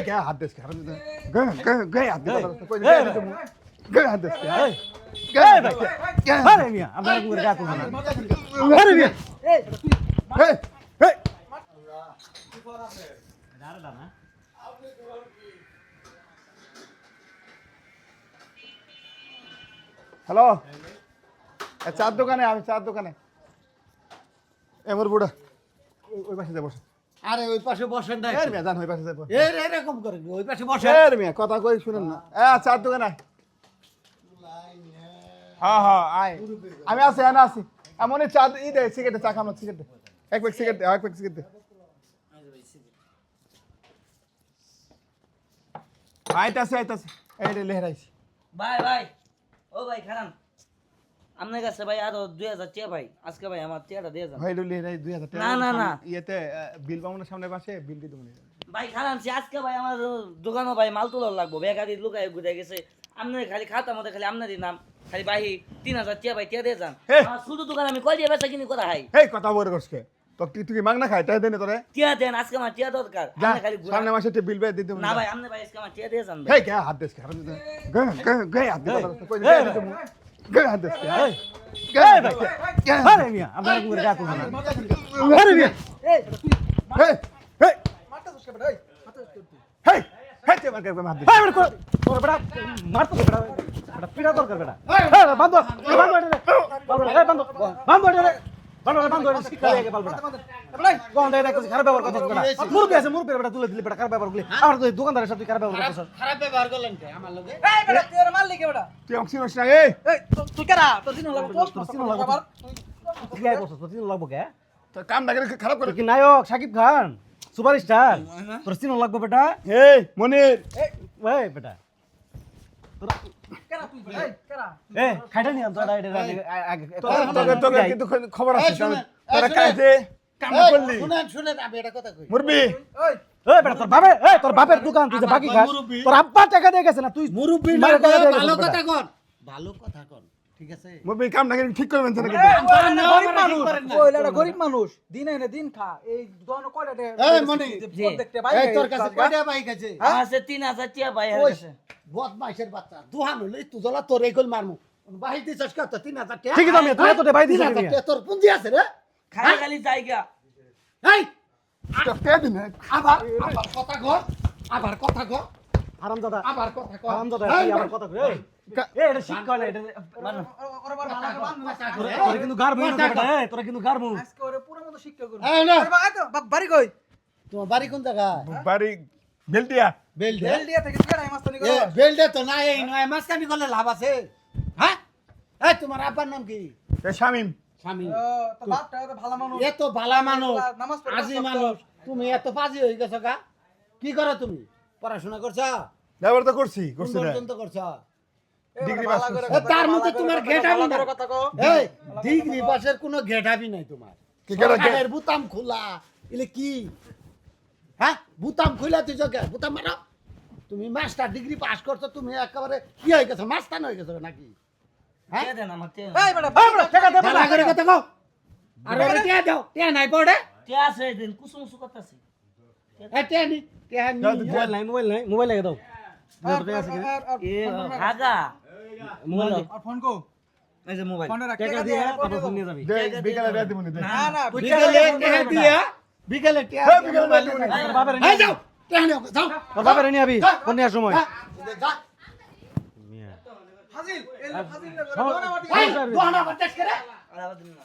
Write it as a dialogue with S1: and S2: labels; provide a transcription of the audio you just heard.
S1: কে হাত দেশ কে হাত দেশ গে গে গে হাত দেশ কই গে গে হাত দেশ কে গে ভাই কে
S2: আরে মিয়া আপনারা কি করে গা তুলবেন না?
S1: আরে মিয়া হেই হেই হ্যালো চার দোকানে আমি চার দোকানে এ মোর বুড়া ওই- ওই পাশে যাব
S3: আরে ওই পাশে বসেন না
S1: এর মিয়া জান ওই পাশে যাব
S3: এর এরকম করেন ওই পাশে বসেন।
S1: এর মিয়া কথা কই শুনেন না। এ চার দোকানে আয়। হ্যাঁ হ্যাঁ আয়। আমি আছি আমি আছি। এমন চা ই দে সিগারেট চা খাম সিগারেট এক প্যাক সিগারেট এক প্যাক সিগারেট দে। আইতাছে আইতাছে। এই রে লেহরাইছি।
S4: ভাই ভাই। ও ভাই খারান। আপনার কাছে ভাই আরও দুই হাজার টিয়া ভাই। আজকে ভাই আমার টিয়াটা দিয়ে যান।
S1: ভাই রে লেহরাই 2000 টাকা
S4: না, না, না।
S1: ইয়েতে বিল বামনের সামনে পাশে? বিল দিয়ে দেবো
S4: ভাই খারান সে আজকে ভাই আমার দোকানও ভাই মাল তোলার লাগবো। বেকারি লুকায় ঘুরে গেছে। আপনার খালি খাতার মধ্যে খালি আপনারই নাম। খালি ভাই তিন হাজার টিয়া ভাই টিয়া দিয়ে যান। শুধু দোকান আমি কয় দিয়ে বেচা কিনি করা হাই?
S1: হেই কথা বলে করছে তো তুই তুই মাগ না খাই? তাই দেনে তোরে।
S4: টিয়া দেন আজকে আমার টিয়া দরকার। খালি
S1: সামনে মাসে তে বিল বে দিয়ে দেবো
S4: না ভাই আপনি ভাই আজকে আমার টিয়া দিয়ে যান ভাই।
S1: কে হাত দেশ কে? হাত দেশ গে গে গে হাত দেশ কই গে গে হাত দেশ কে গে ভাই কে
S2: আরে মিয়া আপনারা কি করে গা তুলবেন না?
S1: আরে মিয়া হেই হেই হেই হেই তে মার কে হাত দেশ
S2: এই বেটা, কো- তোর বেটা মারতো তো বেটা বেটা পিটা দরকার বেটা এই বান্ধব এই বান্ধব এটা রে। বান্ধব, এই বান্ধব বান্ধব এটা রে। বান্ধব, এই বান্ধব এটা শিক্ষা দিয়ে গেল বেটা কোন দেয় দেখতেছি খারাপ ব্যবহার কথা বেটা মুরব্বি আছে মুরব্বি বেটা তুলে দিলি বেটা খারাপ ব্যবহার করলি আমার তো এই তুই খারাপ ব্যবহার করতেছ
S3: খারাপ ব্যবহার করলেন কে আমার লগে
S1: তুই অক্সিজেন না এই
S2: তোর চিনো লাগবো তুই কি আই তোর চিনো লাগবো কে?
S1: তো কাম না করে খারাপ করে
S2: কি নায়ক? সাকিব খান? সুপারস্টার? তোর চিনো লাগবো বেটা?
S1: এই মনির!
S2: এই বেটা। এ খাইটা নি আনতো এটা এটা আগে
S1: তোকে তোকে তোকে কিন্তু খবর আছে
S3: এই শুনে,
S1: তোরা
S3: এই শুনে।
S1: কাইতে কাম
S3: এই,
S1: করলি?
S3: শুনেন শুনেন আমি এটা কথা কই।
S1: মুরবি
S2: এই। বেটা তোর বাপে এই তোর বাপের দোকান তুই যে বাকি খাস তোর আব্বা টাকা দিয়ে গেছে না তুই
S3: মুরব্বি না
S2: মায়ের টাকা দিয়ে গেছিস
S3: ভালো কথা কর ভালো কথা কর ঠিক আছে?
S1: মুরবি কাম না ঠিক করবেন না কিন্তু।
S5: গরিব মানুষ। ওই গরিব মানুষ দিন এনে দিন খা। এই কয়টা
S3: এই মনি,
S4: জি।
S5: দেখতে
S3: এই তোর কাছে কয়টা বাইক আছে
S4: আছে তিন হাজার টিয়া ভাই কাছে
S3: বদমাইশের বাচ্চা। দুহান হলে তুই জলা তোর এই কল মারমু। বাহির দিছস কত তিন হাজার টাকা
S2: ঠিকই তো আমি তুই তো দে ভাই
S3: টাকা তোর পুঁজি আছে রে।
S4: খালি খালি জায়গা।
S3: এই!
S1: তে দিন।
S3: আবার আবার কথা কর আবার কথা কর।
S2: আরাম দাদা
S3: আবার কথা কর।
S2: আরাম দাদা
S3: এই,
S2: তুই আমার কথা কই এই। এ এটা শিক্ষা না এটা
S4: মানে
S3: কথা কর, এই।
S2: তোরা কিন্তু গার বই না তোরা কিন্তু গার বই
S5: আজকে ওরে পুরো মতো শিক্ষা করব।
S3: এই না,
S5: তো বা- বাড়ি কই?
S3: তোমার বাড়ি কোন জায়গা
S1: বাড়ি বেলটিয়া
S3: বেলডে
S5: বেল দিয়া থেকে কেডা এই মাস্তানি
S3: এ
S5: করো
S3: বেলডে তো না এই নয় মাঝখানি করলে লাভ আছে। হ্যাঁ? এই তোমার আব্বার নাম কি?
S1: এ শামিম।
S3: স্বামী।
S5: ও, তো বাপটা তো ভালো মানুষ।
S3: এত ভালা মানুষ আজি মানুষ। তুমি এত পাজি হয়ে গেছো গা। কি করো তুমি? পড়াশোনা করছ?
S1: ব্যবহার তো করছি
S3: কোন
S1: করছি না।
S3: পর্যন্ত করছ?
S1: ডিগ্রি পাস
S5: করে
S1: করছি।
S3: এ, তার মধ্যে তোমার
S5: ভালো
S3: না এই ডিগ্রি পাসের কোনো গেটাবি নাই তোমার।
S1: কি করে
S3: বুতাম খোলা। এলে কি? হ্যাঁ? বুতাম খোলা তুই জগে। বুতাম মারো। তুমি মাস্টার ডিগ্রি পাস করছ তুমি একেবারে কি হয়ে গেছো? মাস্টার হয়ে গেছো নাকি?
S2: মোবাইল নাই মোবাইল নাই মোবাইল লাগে দাও। মোবাইল
S5: ফোন কো।
S4: এই যে মোবাইল।
S5: ফোনে রাখ।
S2: টাকা দিয়ে তারপর ফোন নিয়ে যাবি।
S1: বিকালে দিয়ে দিবনি
S5: না না
S3: বিকেলে টিয়া দিয়া বিকেলে টিয়া
S1: বিকেলে দিয়ে
S2: বাপের
S3: যাও।
S2: নিয়ে আবি সময়।
S3: যা।
S5: ফাজিল এই ফাজিল
S2: সব-
S5: না
S3: এই না বাতাস করে
S4: আর আবার দিন না।